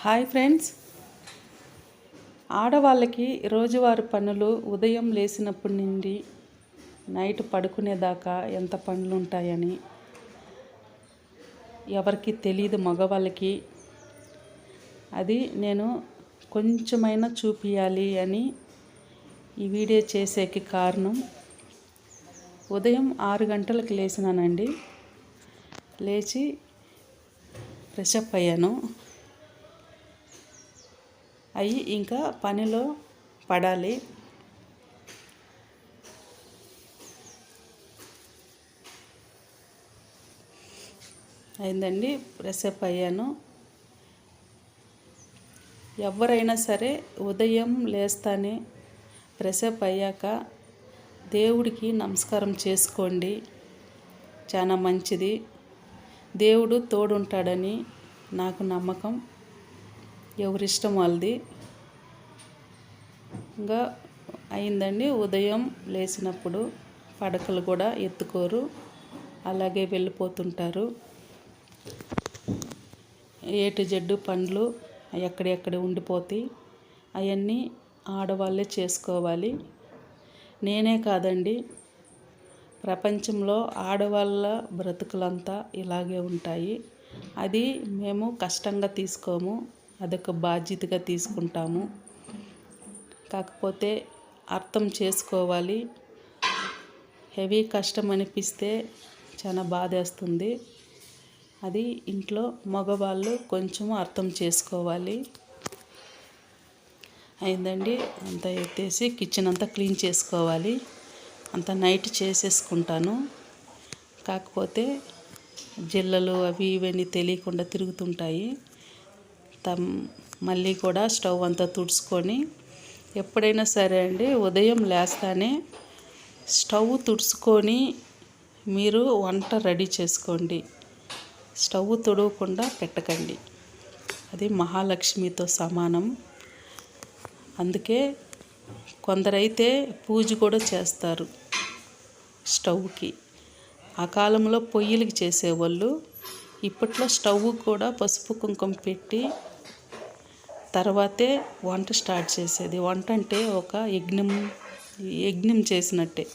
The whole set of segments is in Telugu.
Hi friends. ఆడవాళ్ళకి రోజువారి పనులు ఉదయం లేచినప్పటి నుండి నైట్ పడుకునేదాకా ఎంత పనులు ఉంటాయని ఎవరికి తెలియదు మగవాళ్ళకి. అది నేను కొంచెమైనా చూపించాలి అని ఈ వీడియో చేసేకి కారణం ఉదయం ఆరు గంటలకు లేచినానండి లేచి ఫ్రెష్ అప్ అయ్యాను. అవి ఇంకా పనిలో పడాలి. అయిందండి ప్రెసప్ అయ్యాను. ఎవరైనా సరే ఉదయం లేస్తానే ప్రెసప్ అయ్యాక దేవుడికి నమస్కారం చేసుకోండి. చాలా మంచిది. దేవుడు తోడుంటాడని నాకు నమ్మకం. ఎవరిష్టం వాళ్ళది. ఇంకా అయిందండి. ఉదయం లేచినప్పుడు పడకలు కూడా ఎత్తుకోరు. అలాగే వెళ్ళిపోతుంటారు. ఏటు జడ్డు పండ్లు ఎక్కడెక్కడ ఉండిపోతాయి అవన్నీ ఆడవాళ్ళే చేసుకోవాలి. నేనే కాదండి. ప్రపంచంలో ఆడవాళ్ళ బ్రతుకులంతా ఇలాగే ఉంటాయి. అది మేము కష్టంగా తీసుకోము. అదొక బాధ్యతగా తీసుకుంటాము. కాకపోతే అర్థం చేసుకోవాలి. హెవీ కష్టం అనిపిస్తే చాలా బాధేస్తుంది అది ఇంట్లో మగవాళ్ళు కొంచెం అర్థం చేసుకోవాలి. అయిందండి. అంతా ఎత్తేసి కిచెన్ అంతా క్లీన్ చేసుకోవాలి. అంత నైట్ చేసేసుకుంటాను. కాకపోతే జిల్లలు అవి ఇవన్నీ తెలియకుండా తిరుగుతుంటాయి. మళ్ళీ కూడా స్టవ్ అంతా తుడుచుకొని ఎప్పుడైనా సరే అండి ఉదయం లేస్తానే స్టవ్ తుడుచుకొని మీరు వంట రెడీ చేసుకోండి. స్టవ్ తుడవకుండా పెట్టకండి. అది మహాలక్ష్మితో సమానం. అందుకే కొందరైతే పూజ కూడా చేస్తారు స్టవ్కి. ఆ కాలంలో పొయ్యిలకి చేసేవాళ్ళు. ఇప్పట్లో స్టవ్ కూడా పసుపు కుంకుమ పెట్టి తర్వాతే వంట స్టార్ట్ చేసేది. వంట అంటే ఒక యజ్ఞం యజ్ఞం చేసినట్టే.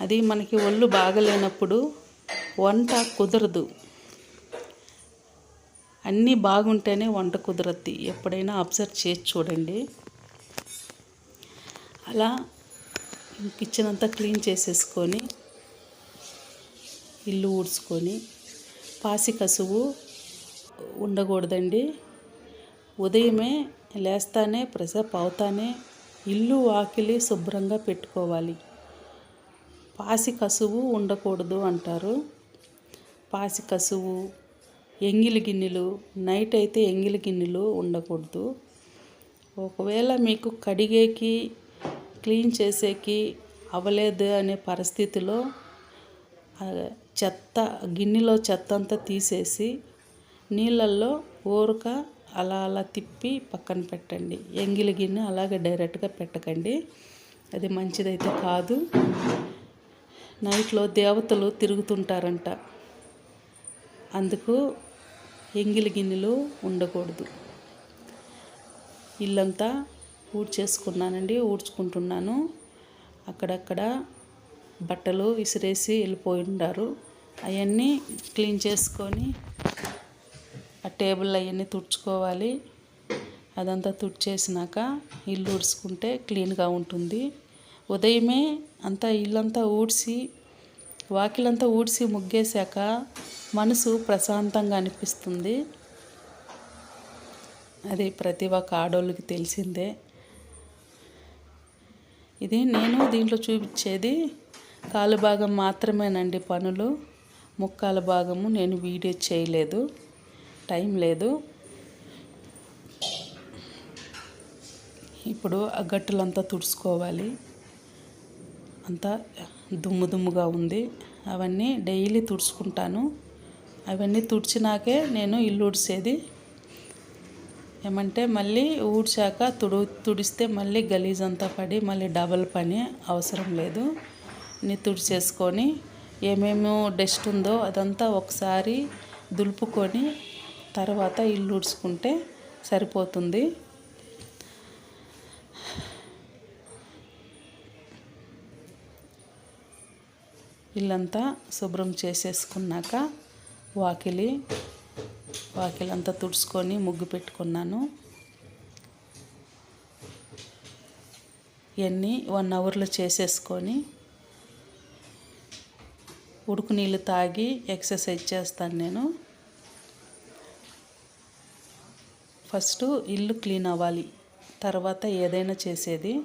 అది మనకి ఒళ్ళు బాగలేనప్పుడు వంట కుదరదు. అన్నీ బాగుంటేనే వంట కుదరద్ది. ఎప్పుడైనా అబ్జర్వ్ చేసి చూడండి. అలా కిచెన్ అంతా క్లీన్ చేసేసుకొని ఇల్లు ఊడ్చుకొని పాసి కసువు ఉండకూడదండి. ఉదయమే లేస్తానే ప్రెసప్ అవుతానే ఇల్లు వాకిలి శుభ్రంగా పెట్టుకోవాలి. పాసి కసువు ఉండకూడదు అంటారు. పాసి కసువు ఎంగిలి గిన్నెలు నైట్ అయితే ఎంగిలి గిన్నెలు ఉండకూడదు. ఒకవేళ మీకు కడిగేకి క్లీన్ చేసేకి అవ్వలేదు అనే పరిస్థితిలో చెత్త గిన్నెలో చెత్త అంతా తీసేసి నీళ్ళల్లో ఊరక అలా అలా తిప్పి పక్కన పెట్టండి. ఎంగిలి గిన్నె అలాగే డైరెక్ట్గా పెట్టకండి. అది మంచిదైతే కాదు. నైట్లో దేవతలు తిరుగుతుంటారంట. అందుకు ఎంగిలి గిన్నెలు ఉండకూడదు. ఇల్లంతా ఊడ్చేసుకున్నానండి ఊడ్చుకుంటున్నాను. అక్కడక్కడ బట్టలు విసిరేసి వెళ్ళిపోయి ఉండారు. అవన్నీ క్లీన్ చేసుకొని ఆ టేబుల్ అవన్నీ తుడుచుకోవాలి. అదంతా తుడిచేసినాక ఇల్లు ఊడ్చుకుంటే క్లీన్గా ఉంటుంది. ఉదయమే అంతా ఇల్లంతా ఊడ్చి వాకిలంతా ఊడ్చి ముగ్గేశాక మనసు ప్రశాంతంగా అనిపిస్తుంది. అది ప్రతి ఒక్క ఆడోళ్ళకి తెలిసిందే. ఇది నేను దీంట్లో చూపించేది కాలు భాగం మాత్రమేనండి పనులు. ముక్కాల భాగము నేను వీడియో చేయలేదు. టైం లేదు. ఇప్పుడు ఆ గట్టులంతా తుడుచుకోవాలి. అంతా దుమ్ము దుమ్ముగా ఉంది. అవన్నీ డైలీ తుడుచుకుంటాను. అవన్నీ తుడిచినాకే నేను ఇల్లు ఉడిసేది ఏమంటే మళ్ళీ ఊడ్చాక తుడు తుడిస్తే మళ్ళీ గలీజ్ అంతా పడి మళ్ళీ డబల్ పని అవసరం లేదు. నీ తుడిచేసుకొని ఏమేమో డస్ట్ ఉందో అదంతా ఒకసారి దులుపుకొని తర్వాత ఇల్లు ఊడ్చుకుంటే సరిపోతుంది. ఇల్లంతా శుభ్రం చేసేసుకున్నాక వాకిలి వాకిలంతా తుడుచుకొని ముగ్గు పెట్టుకున్నాను. ఇవన్నీ వన్ అవర్లో చేసేసుకొని ఉడుకు నీళ్ళు తాగి ఎక్సర్సైజ్ చేస్తాను నేను. ఫస్ట్ ఇల్లు క్లీన్ అవ్వాలి. తర్వాత ఏదైనా చేసేది.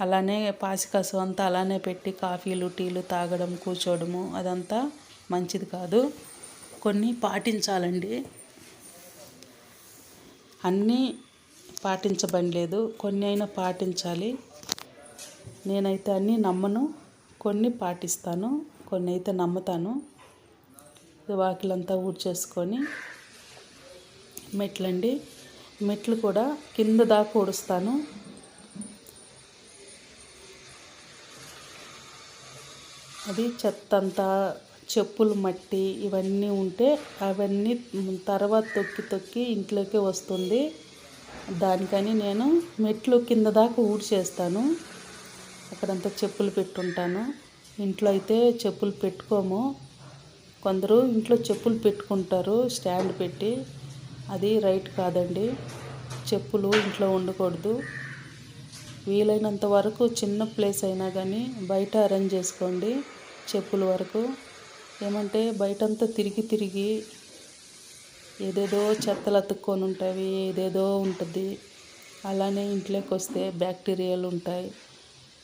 అలానే పాసికసు అంతా అలానే పెట్టి కాఫీలు టీలు తాగడం కూర్చోవడము అదంతా మంచిది కాదు. కొన్ని పాటించాలండి. అన్నీ పాటించబడలేదు. కొన్ని అయినా పాటించాలి. నేనైతే అన్నీ నమ్మను. కొన్ని పాటిస్తాను. కొన్ని అయితే నమ్ముతాను. వాకిలంతా ఊడ్చేసుకొని మెట్లండి. మెట్లు కూడా కింద దాకా ఊడుస్తాను అది చెత్త అంతా చెప్పులు మట్టి ఇవన్నీ ఉంటే అవన్నీ తర్వాత తొక్కి తొక్కి ఇంట్లోకి వస్తుంది. దానికని నేను మెట్లు కింద దాకా ఊడ్చేస్తాను. అక్కడంతా చెప్పులు పెట్టుంటాను. ఇంట్లో అయితే చెప్పులు పెట్టుకోము. కొందరు ఇంట్లో చెప్పులు పెట్టుకుంటారు స్టాండ్ పెట్టి. అది రైట్ కాదండి. చెప్పులు ఇంట్లో ఉండకూడదు. వీలైనంత వరకు చిన్న ప్లేస్ అయినా కానీ బయట అరేంజ్ చేసుకోండి చెప్పుల వరకు. ఏమంటే బయటంతా తిరిగి తిరిగి ఏదేదో చెత్తలు అతుక్కొని ఉంటాయి ఏదేదో ఉంటుంది. అలానే ఇంట్లోకి వస్తే బ్యాక్టీరియాలు ఉంటాయి.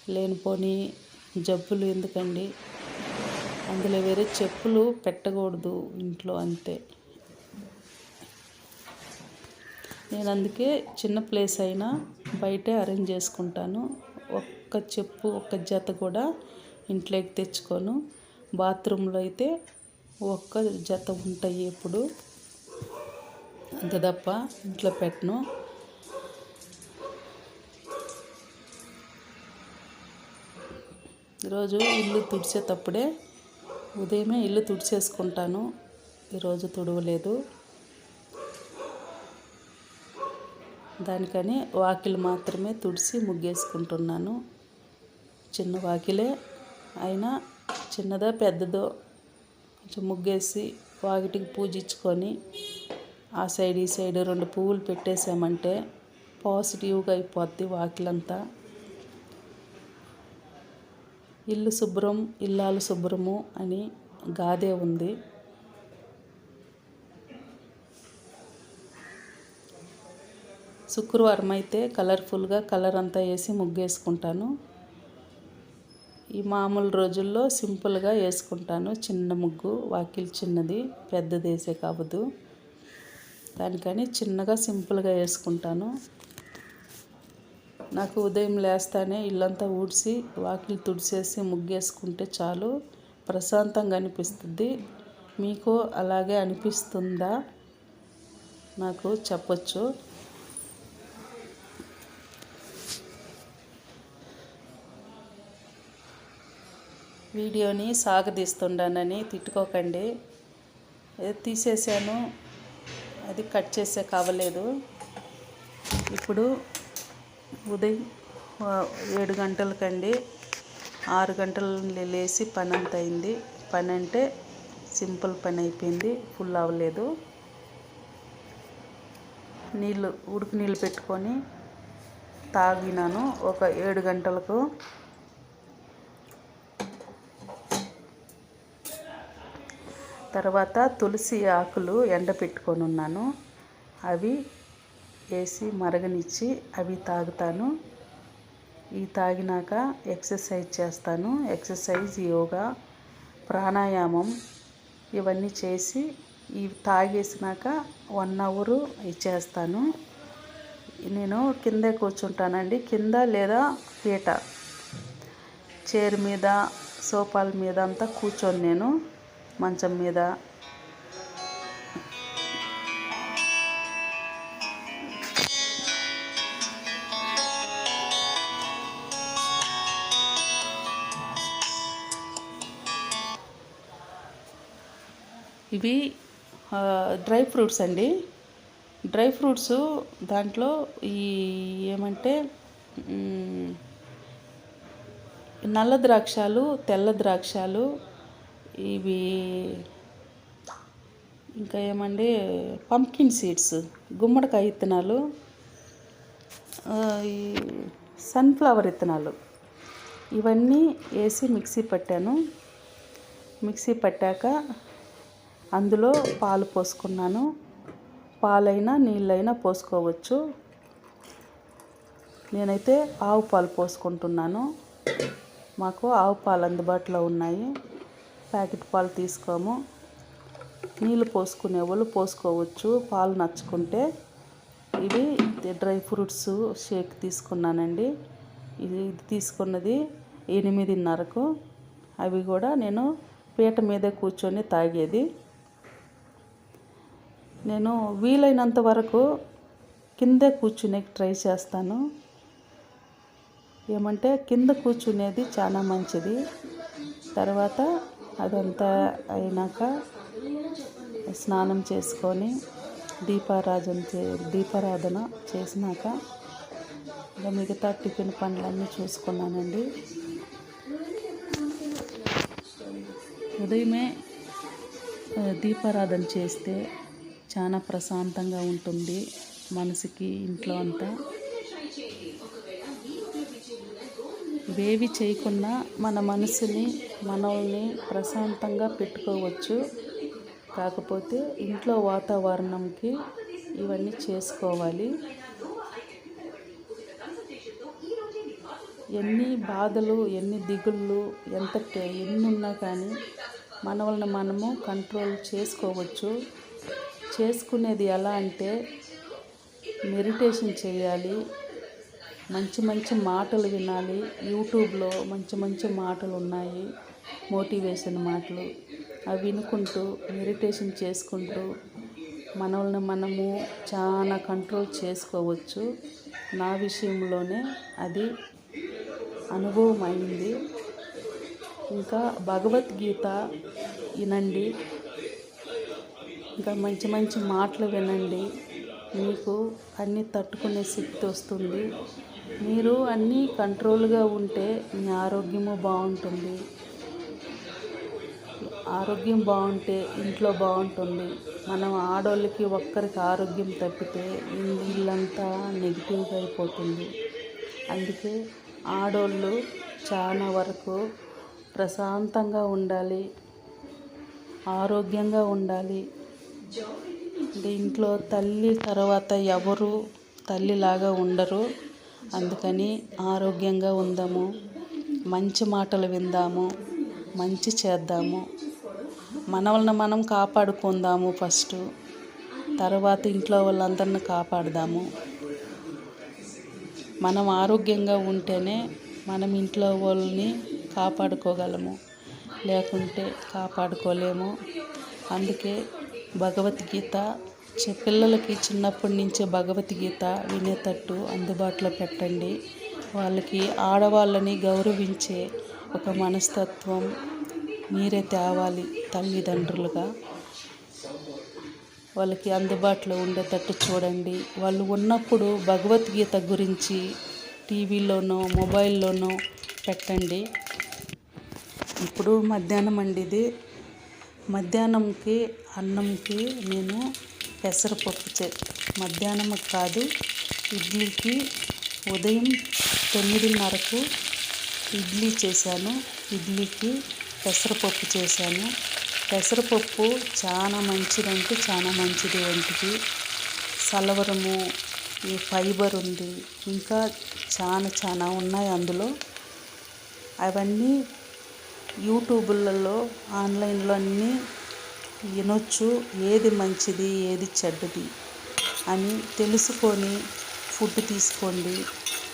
లేనిపోని జబ్బులు ఎందుకండి? అందులో వేరే చెప్పులు పెట్టకూడదు ఇంట్లో అంతే. నేను అందుకే చిన్న ప్లేస్ అయినా బయటే అరేంజ్ చేసుకుంటాను. ఒక్క చెప్పు ఒక్క జత కూడా ఇంట్లోకి తెచ్చుకోను. బాత్రూంలో అయితే ఒక్క జత ఉంటాయి ఎప్పుడు. అంతే తప్ప ఇంట్లో పెట్టను. ఈరోజు ఇల్లు తుడిచేటప్పుడే ఉదయమే ఇల్లు తుడిచేసుకుంటాను. ఈరోజు తుడవలేదు. దానికని వాకిలు మాత్రమే తుడిసి ముగ్గేసుకుంటున్నాను. చిన్న వాకిలే అయినా చిన్నదో పెద్దదో కొంచెం ముగ్గేసి వాకిటికి పూజించుకొని ఆ సైడ్ ఈ సైడ్ రెండు పువ్వులు పెట్టేసామంటే పాజిటివ్గా అయిపోద్ది వాకిలంతా. ఇల్లు శుభ్రం ఇల్లాలు శుభ్రము అని గాదే ఉంది. శుక్రవారం అయితే కలర్ఫుల్గా కలర్ అంతా వేసి ముగ్గేసుకుంటాను. ఈ మామూలు రోజుల్లో సింపుల్గా వేసుకుంటాను. చిన్న ముగ్గు వాకిల్ చిన్నది పెద్దది వేసే కావద్దు. దానికని చిన్నగా సింపుల్గా వేసుకుంటాను. నాకు ఉదయం లేస్తానే ఇల్లంతా ఊడ్చి వాకిలి తుడిచేసి ముగ్గేసుకుంటే చాలు ప్రశాంతంగా అనిపిస్తుంది. మీకు అలాగే అనిపిస్తుందా? నాకు చెప్పచ్చు. వీడియోని సాగదీస్తుండనని తిట్టుకోకండి. తీసేసాను. అది కట్ చేసే కావలేదు. ఇప్పుడు ఉదయం ఏడు గంటలకండి. ఆరు గంటలు లేచి పని అంత అయింది పని అంటే సింపుల్ పని అయిపోయింది ఫుల్ అవ్వలేదు. నీళ్ళు ఉడుకు నీళ్ళు పెట్టుకొని తాగినాను. ఒక ఏడు గంటలకు తర్వాత తులసి ఆకులు ఎండపెట్టుకొని ఉన్నాను. అవి వేసి మరగనిచ్చి అవి తాగుతాను. ఈ తాగినాక ఎక్సర్సైజ్ చేస్తాను. ఎక్సర్సైజ్ యోగా ప్రాణాయామం ఇవన్నీ చేసి ఇవి తాగేసినాక వన్ అవరు ఇచ్చేస్తాను. నేను కిందే కూర్చుంటానండి. కింద లేదా పీట. చైర్ మీద సోఫాల మీద అంతా కూర్చొని నేను. మంచం మీద. ఇవి డ్రై ఫ్రూట్స్ అండి. డ్రై ఫ్రూట్స్ దాంట్లో ఈ ఏమంటే నల్ల ద్రాక్షాలు తెల్ల ద్రాక్షాలు ఇవి ఇంకా ఏమండి? పంకిన్ సీడ్స్ గుమ్మడికాయ విత్తనాలు ఈ సన్ఫ్లవర్ విత్తనాలు ఇవన్నీ వేసి మిక్సీ పట్టాను. మిక్సీ పట్టాక అందులో పాలు పోసుకున్నాను. పాలైనా నీళ్ళైనా పోసుకోవచ్చు. నేనైతే ఆవు పాలు పోసుకుంటున్నాను. మాకు ఆవు పాలు అందుబాటులో ఉన్నాయి. ప్యాకెట్ పాలు తీసుకోము. నీళ్ళు పోసుకునే వాళ్ళు పోసుకోవచ్చు. పాలు నచ్చుకుంటే ఇవి డ్రై ఫ్రూట్స్ షేక్ తీసుకున్నానండి. ఇది తీసుకున్నది ఎనిమిదిన్నరకు. అవి కూడా నేను పీట మీద కూర్చొని తాగేది. నేను వీలైనంత వరకు కిందే కూర్చునే ట్రై చేస్తాను. ఏమంటే కింద కూర్చునేది చాలా మంచిది. తర్వాత అదంతా అయినాక స్నానం చేసుకొని దీపారాధన చే దీపారాధన చేసినాక ఇంకా మిగతా టిఫిన్ పనులన్నీ చూసుకున్నానండి. ఉదయమే దీపారాధన చేస్తే చాలా ప్రశాంతంగా ఉంటుంది మనసుకి ఇంట్లో అంతా. ఇవేవి చేయకుండా మన మనసుని మనల్ని ప్రశాంతంగా పెట్టుకోవచ్చు. కాకపోతే ఇంట్లో వాతావరణంకి ఇవన్నీ చేసుకోవాలి. ఎన్ని బాధలు ఎన్ని దిగుళ్ళు ఎంత ఎన్ని ఉన్నా కానీ మనల్ని మనము కంట్రోల్ చేసుకోవచ్చు. చేసుకునేది ఎలా అంటే మెడిటేషన్ చేయాలి. మంచి మంచి మాటలు వినాలి. యూట్యూబ్లో మంచి మంచి మాటలు ఉన్నాయి. మోటివేషన్ మాటలు. అవి వినుకుంటూ మెడిటేషన్ చేసుకుంటూ మనల్ని మనము చాలా కంట్రోల్ చేసుకోవచ్చు. నా విషయంలోనే అది అనుభవం అయింది ఇంకా భగవద్గీత వినండి. ఇంకా మంచి మంచి మాటలు వినండి. మీకు అన్నీ తట్టుకునే శక్తి వస్తుంది. మీరు అన్నీ కంట్రోల్గా ఉంటే మీ ఆరోగ్యము బాగుంటుంది. ఆరోగ్యం బాగుంటే ఇంట్లో బాగుంటుంది. మనం ఆడోళ్ళకి ఒక్కరికి ఆరోగ్యం తప్పితే ఇల్లంతా నెగిటివ్గా అయిపోతుంది. అందుకే ఆడోళ్ళు చాలా వరకు ప్రశాంతంగా ఉండాలి. ఆరోగ్యంగా ఉండాలి. ఇంట్లో తల్లి తర్వాత ఎవరు తల్లిలాగా ఉండరు. అందుకని ఆరోగ్యంగా ఉందాము మంచి మాటలు విందాము మంచి చేద్దాము. మనల్ని మనం కాపాడుకుందాము ఫస్ట్. తర్వాత ఇంట్లో వాళ్ళందరిని కాపాడదాము. మనం ఆరోగ్యంగా ఉంటేనే మనం ఇంట్లో వాళ్ళని కాపాడుకోగలము. లేకుంటే కాపాడుకోలేము. అందుకే భగవద్గీత పిల్లలకి చిన్నప్పటి నుంచే భగవద్గీత వినేటట్టు అందుబాటులో పెట్టండి. వాళ్ళకి ఆడవాళ్ళని గౌరవించే ఒక మనస్తత్వం మీరే తేవాలి తల్లిదండ్రులుగా. వాళ్ళకి అందుబాటులో ఉండేటట్టు చూడండి. వాళ్ళు ఉన్నప్పుడు భగవద్గీత గురించి టీవీలోనో మొబైల్లోనో పెట్టండి. ఇప్పుడు మధ్యాహ్నం అండి ఇది. మధ్యాహ్నంకి అన్నంకి నేను పెసరపప్పు చే మధ్యాహ్నం కాదు. ఇడ్లీకి ఉదయం తొమ్మిదిన్నరకు ఇడ్లీ చేశాను. ఇడ్లీకి పెసరపప్పు చేశాను. పెసరపప్పు చాలా మంచిదంటే చాలా మంచిది ఒంటికి సలవరము ఈ ఫైబర్ ఉంది. ఇంకా చాలా చాలా ఉన్నాయి అందులో. అవన్నీ యూట్యూబులలో ఆన్లైన్లో అన్నీ వినొచ్చు ఏది మంచిది ఏది చెడ్డది అని తెలుసుకొని ఫుడ్ తీసుకోండి.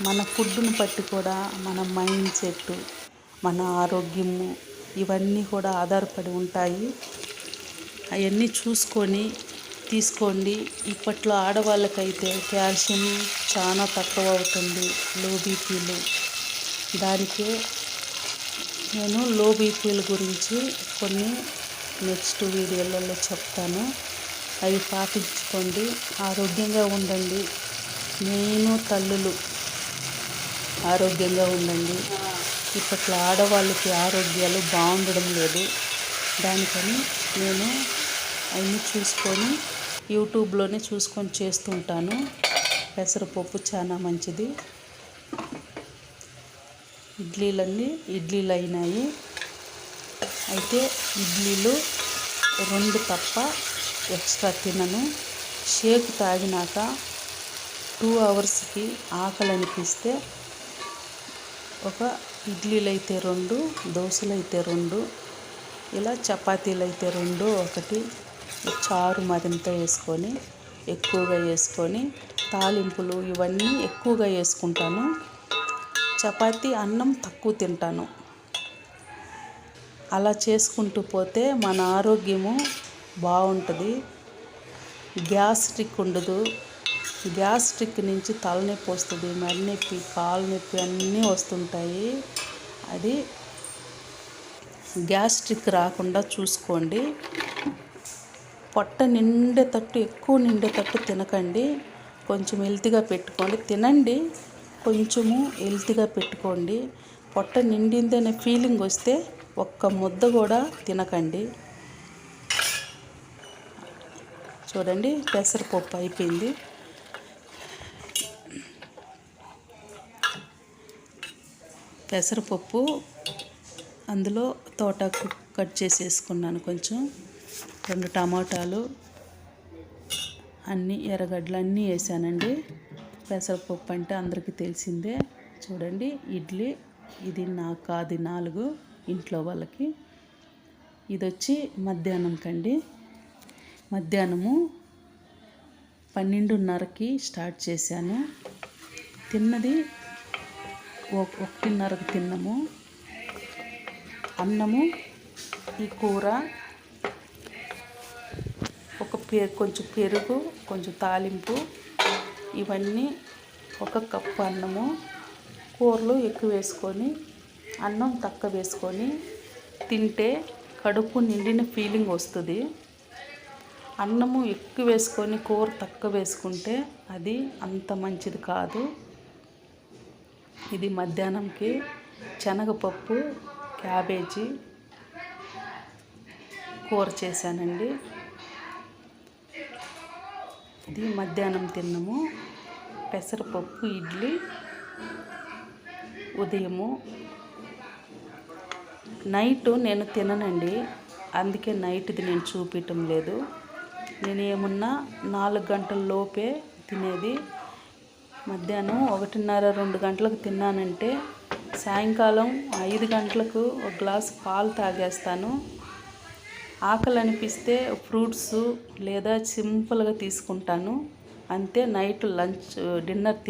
మన ఫుడ్ను బట్టి కూడా మన మైండ్ సెట్ మన ఆరోగ్యము ఇవన్నీ కూడా ఆధారపడి ఉంటాయి. అవన్నీ చూసుకొని తీసుకోండి. ఇప్పట్లో ఆడవాళ్ళకైతే కాల్షియం చాలా తక్కువ అవుతుంది లో. బీపీలు దానికే నేను లో బీపీల గురించి కొన్ని నెక్స్ట్ వీడియోలలో చెప్తాను. అవి పాటించుకోండి. ఆరోగ్యంగా ఉండండి. నేను తల్లులు ఆరోగ్యంగా ఉండండి. ఇప్పట్లో ఆడవాళ్ళకి ఆరోగ్యాలు బాగుండడం లేదు. దానికని నేను అన్నీ చూసుకొని యూట్యూబ్లోనే చూసుకొని చేస్తుంటాను. పెసరపప్పు చాలా మంచిది. ఇడ్లీలన్నీ ఇడ్లీలు అయినాయి అయితే ఇడ్లీలు రెండు తప్ప ఎక్స్ట్రా తినను. షేక్ తాగినాక టూ అవర్స్కి ఆకలి అనిపిస్తే ఒక ఇడ్లీలు అయితే రెండు దోశలు అయితే రెండు ఇలా చపాతీలు అయితే రెండు ఒకటి చారు మరింత వేసుకొని ఎక్కువగా వేసుకొని తాలింపులు ఇవన్నీ ఎక్కువగా వేసుకుంటాను. చపాతీ అన్నం తక్కువ తింటాను. అలా చేసుకుంటూ పోతే మన ఆరోగ్యము బాగుంటుంది. గ్యాస్ట్రిక్ ఉండదు. గ్యాస్ట్రిక్ నుంచి తలనొప్పి వస్తుంది మెడనొప్పి కాలు నొప్పి అన్నీ వస్తుంటాయి. అది గ్యాస్ట్రిక్ రాకుండా చూసుకోండి. పొట్ట నిండేటట్టు ఎక్కువ నిండేటట్టు తినకండి. కొంచెం హెల్తీగా పెట్టుకోండి. తినండి. కొంచెము హెల్తీగా పెట్టుకోండి. పొట్ట నిండిందనే ఫీలింగ్ వస్తే ఒక్క ముద్ద కూడా తినకండి. చూడండి పెసరపప్పు అయిపోయింది. పెసరపప్పు అందులో తోటాకు కట్ చేసేసుకున్నాను కొంచెం. రెండు టమాటాలు అన్నీ ఎర్రగడ్డలు అన్నీ వేసానండి. పెసరపప్పు అంటే అందరికీ తెలిసిందే. చూడండి ఇడ్లీ ఇది నాకు అది నాలుగు. ఇంట్లో వాళ్ళకి. ఇది వచ్చి మధ్యాహ్నం కండి. మధ్యాహ్నము పన్నెండున్నరకి స్టార్ట్ చేశాను. తిన్నది ఒకటిన్నరకు తిన్నాము. అన్నము ఈ కూర ఒక పెరు కొంచెం పెరుగు కొంచెం తాలింపు ఇవన్నీ ఒక కప్పు అన్నము. కూరలు ఎక్కువ వేసుకొని అన్నం తక్కువ వేసుకొని తింటే కడుపు నిండిన ఫీలింగ్ వస్తుంది. అన్నము ఎక్కువ వేసుకొని కూర తక్కువ వేసుకుంటే అది అంత మంచిది కాదు. ఇది మధ్యాహ్నంకి శనగపప్పు క్యాబేజీ కూర చేశానండి. ఇది మధ్యాహ్నం తిన్నాము. పెసరపప్పు ఇడ్లీ ఉదయము నైట్ నేను తిననండి. అందుకే నైట్ది నేను చూపించటం లేదు. నేను ఏమున్నా నాలుగు గంటల లోపే తినేది. మధ్యాహ్నం ఒకటిన్నర రెండు గంటలకు తిన్నానంటే సాయంకాలం ఐదు గంటలకు ఒక గ్లాస్ పాలు తాగేస్తాను. ఆకలి అనిపిస్తే ఫ్రూట్స్ లేదా సింపుల్గా తీసుకుంటాను. అంతే నైట్ లంచ్ డిన్నర్